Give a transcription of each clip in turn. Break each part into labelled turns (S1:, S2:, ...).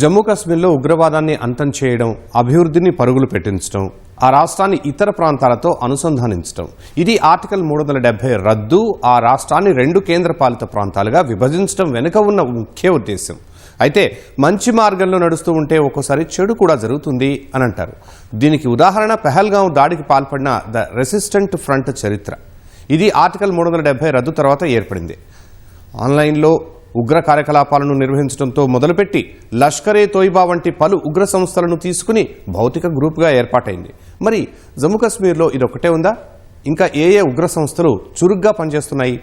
S1: జమ్మూ కాశ్మీర్లో ఉగ్రవాదాన్ని అంతం చేయడం అభివృద్ధిని పరుగులు పెట్టించడం ఆ రాష్ట్రాన్ని ఇతర ప్రాంతాలతో అనుసంధానించడం ఇది ఆర్టికల్ మూడు వందల డెబ్బై రద్దు ఆ రాష్ట్రాన్ని రెండు కేంద్రపాలిత ప్రాంతాలుగా విభజించడం వెనుక ఉన్న ముఖ్య ఉద్దేశం అయితే మంచి మార్గంలో నడుస్తూ ఉంటే ఒక్కోసారి చెడు కూడా జరుగుతుంది అని అంటారు దీనికి ఉదాహరణ పెహల్గాం దాడికి పాల్పడిన ద రెసిస్టెంట్ ఫ్రంట్ చరిత్ర ఇది ఆర్టికల్ మూడు వందల రద్దు తర్వాత ఏర్పడింది ఆన్లైన్లో ఉగ్ర కార్యకలాపాలను నిర్వహించడంతో మొదలుపెట్టి లష్కరే తోయిబా వంటి పలు ఉగ్ర సంస్థలను తీసుకుని భౌతిక గ్రూప్గా ఏర్పాటైంది మరి జమ్మూ కాశ్మీర్లో ఒకటే ఉందా ఇంకా ఏ ఏ ఉగ్ర సంస్థలు చురుగ్గా పనిచేస్తున్నాయి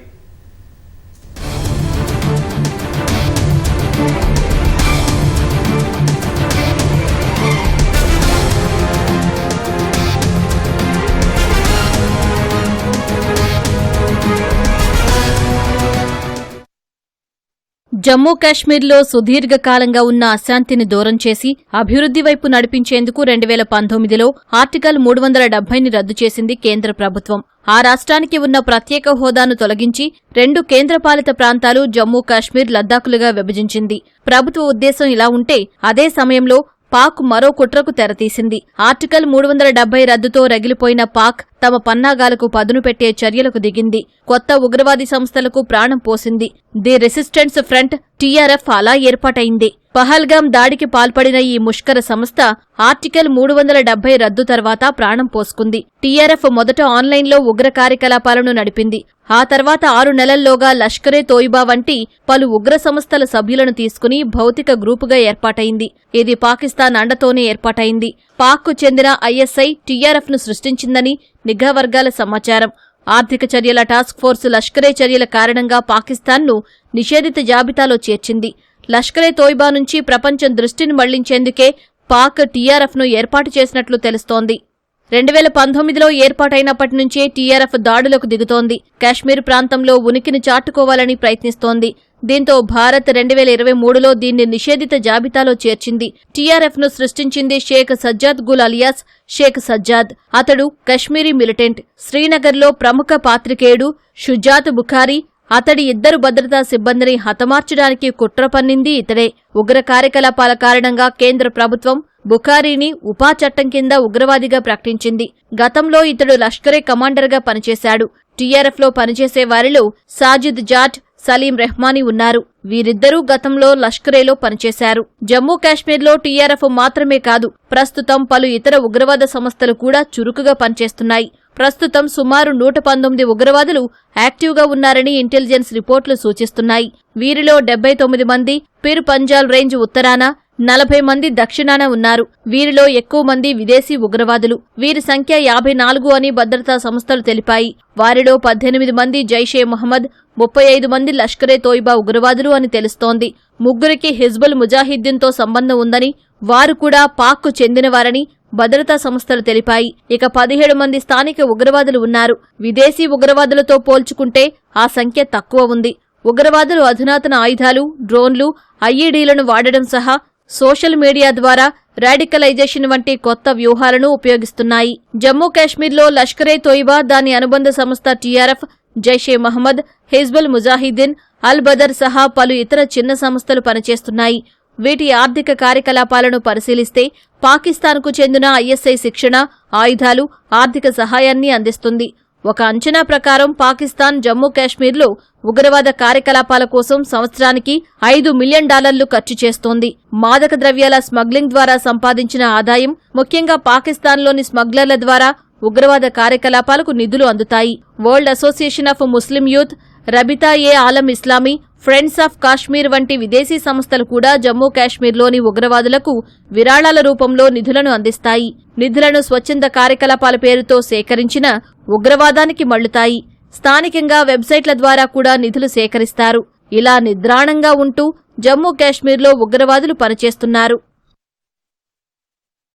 S2: జమ్మూ కాశ్మీర్లో సుదీర్ఘకాలంగా ఉన్న అశాంతిని దూరం చేసి అభివృద్ది వైపు నడిపించేందుకు రెండు వేల పంతొమ్మిదిలో ఆర్టికల్ మూడు వందల డెబ్బైని రద్దు చేసింది కేంద్ర ప్రభుత్వం ఆ రాష్ట్రానికి ఉన్న ప్రత్యేక హోదాను తొలగించి రెండు కేంద్రపాలిత ప్రాంతాలు జమ్మూ కాశ్మీర్ లద్దాఖులుగా విభజించింది ప్రభుత్వ ఉద్దేశం ఇలా ఉంటే అదే సమయంలో పాక్ మరో కుట్రకు తెరతీసింది ఆర్టికల్ మూడు వందల డెబ్బై రద్దుతో రగిలిపోయిన పాక్ తమ పన్నాగాలకు పదును పెట్టే చర్యలకు దిగింది కొత్త ఉగ్రవాది సంస్థలకు ప్రాణం పోసింది ది రెసిస్టెన్స్ ఫ్రంట్ టీఆర్ఎఫ్ అలా ఏర్పాటైంది పహల్గామ్ దాడికి పాల్పడిన ఈ ముష్కర సంస్థ ఆర్టికల్ మూడు వందల డెబ్బై రద్దు తర్వాత ప్రాణం పోసుకుంది టీఆర్ఎఫ్ మొదట ఆన్లైన్లో ఉగ్ర కార్యకలాపాలను నడిపింది ఆ తర్వాత ఆరు నెలల్లోగా లష్కరే తోయిబా వంటి పలు ఉగ్ర సంస్థల సభ్యులను తీసుకుని భౌతిక గ్రూపుగా ఏర్పాటైంది ఇది పాకిస్తాన్ అండతోనే ఏర్పాటైంది పాక్కు చెందిన ఐఎస్ఐ టీఆర్ఎఫ్ను సృష్టించిందని నిఘా వర్గాల సమాచారం ఆర్థిక చర్యల టాస్క్ ఫోర్సు లష్కరే చర్యల కారణంగా పాకిస్తాన్ను నిషేధిత జాబితాలో చేర్చింది లష్కరే తోయిబా నుంచి ప్రపంచం దృష్టిని మళ్లించేందుకే పాక్ టీఆర్ఎఫ్ను ఏర్పాటు చేసినట్లు తెలుస్తోంది రెండు వేల పంతొమ్మిదిలో ఏర్పాటైనప్పటి నుంచే టీఆర్ఎఫ్ దాడులకు దిగుతోంది కాశ్మీర్ ప్రాంతంలో ఉనికిని చాటుకోవాలని ప్రయత్నిస్తోంది దీంతో భారత్ రెండు వేల ఇరవై మూడులో దీన్ని నిషేధిత జాబితాలో చేర్చింది టీఆర్ఎఫ్ను సృష్టించింది షేక్ సజ్జాద్ గుల్ అలియాస్ షేక్ సజ్జాద్ అతడు కశ్మీరీ మిలిటెంట్ శ్రీనగర్లో ప్రముఖ పాత్రికేయుడు షుజాత్ బుఖారీ అతడి ఇద్దరు భద్రతా సిబ్బందిని హతమార్చడానికి కుట్ర పన్నింది ఇతడే ఉగ్ర కార్యకలాపాల కారణంగా కేంద్ర ప్రభుత్వం బుఖారీని ఉపా చట్టం కింద ఉగ్రవాదిగా ప్రకటించింది గతంలో ఇతడు లష్కరే కమాండర్గా పనిచేశాడు టీఆర్ఎఫ్లో పనిచేసే వారిలో సాజిద్ జాట్ సలీం రెహ్మానీ ఉన్నారు వీరిద్దరూ గతంలో లష్కరేలో పనిచేశారు జమ్మూ కాశ్మీర్లో టీఆర్ఎఫ్ మాత్రమే కాదు ప్రస్తుతం పలు ఇతర ఉగ్రవాద సంస్థలు కూడా చురుకుగా పనిచేస్తున్నాయి ప్రస్తుతం సుమారు నూట పంతొమ్మిది ఉగ్రవాదులు యాక్టివ్గా ఉన్నారని ఇంటెలిజెన్స్ రిపోర్ట్లు సూచిస్తున్నాయి వీరిలో డెబ్బై తొమ్మిది మంది పిర్ పంజాల్ రేంజ్ ఉత్తరాన నలభై మంది దక్షిణాన ఉన్నారు వీరిలో ఎక్కువ మంది విదేశీ ఉగ్రవాదులు వీరి సంఖ్య యాభై నాలుగు అని భద్రతా సంస్థలు తెలిపాయి వారిలో పద్దెనిమిది మంది జైషే మహమ్మద్ ముప్పై ఐదు మంది లష్కరే తోయిబా ఉగ్రవాదులు అని తెలుస్తోంది ముగ్గురికి హిజ్బుల్ ముజాహిద్దీన్తో సంబంధం ఉందని వారు కూడా పాక్కు చెందినవారని భద్రతా సంస్థలు తెలిపాయి ఇక పదిహేడు మంది స్థానిక ఉగ్రవాదులు ఉన్నారు విదేశీ ఉగ్రవాదులతో పోల్చుకుంటే ఆ సంఖ్య తక్కువ ఉంది ఉగ్రవాదులు అధునాతన ఆయుధాలు డ్రోన్లు ఐఈడీలను వాడడం సహా సోషల్ మీడియా ద్వారా రాడికలైజేషన్ వంటి కొత్త వ్యూహాలను ఉపయోగిస్తున్నాయి జమ్మూ కాశ్మీర్లో లష్కరే తోయిబా దాని అనుబంధ సంస్థ టీఆర్ఎఫ్ జైషే మహమ్మద్ హిజ్బుల్ ముజాహిద్దీన్ అల్ బదర్ సహా పలు ఇతర చిన్న సంస్థలు పనిచేస్తున్నాయి వీటి ఆర్థిక కార్యకలాపాలను పరిశీలిస్తే పాకిస్తాన్కు చెందిన ఐఎస్ఐ శిక్షణ ఆయుధాలు ఆర్థిక సహాయాన్ని అందిస్తుంది ఒక అంచనా ప్రకారం పాకిస్తాన్ జమ్మూ కాశ్మీర్లో ఉగ్రవాద కార్యకలాపాల కోసం సంవత్సరానికి ఐదు మిలియన్ డాలర్లు ఖర్చు చేస్తోంది మాదక ద్రవ్యాల స్మగ్లింగ్ ద్వారా సంపాదించిన ఆదాయం ముఖ్యంగా పాకిస్తాన్లోని స్మగ్లర్ల ద్వారా ఉగ్రవాద కార్యకలాపాలకు నిధులు అందుతాయి World Association of Muslim Youth రబితా ఏ ఆలం ఇస్లామీ ఫ్రెండ్స్ ఆఫ్ కాశ్మీర్ వంటి విదేశీ సంస్థలు కూడా జమ్మూ కాశ్మీర్లోని ఉగ్రవాదులకు విరాళాల రూపంలో నిధులను అందిస్తాయి నిధులను స్వచ్ఛంద కార్యకలాపాల పేరుతో సేకరించిన ఉగ్రవాదానికి మళ్లుతాయి స్థానికంగా వెబ్సైట్ల ద్వారా కూడా నిధులు సేకరిస్తారు ఇలా నిద్రాణంగా ఉంటూ జమ్మూ కాశ్మీర్లో ఉగ్రవాదులు పనిచేస్తున్నారు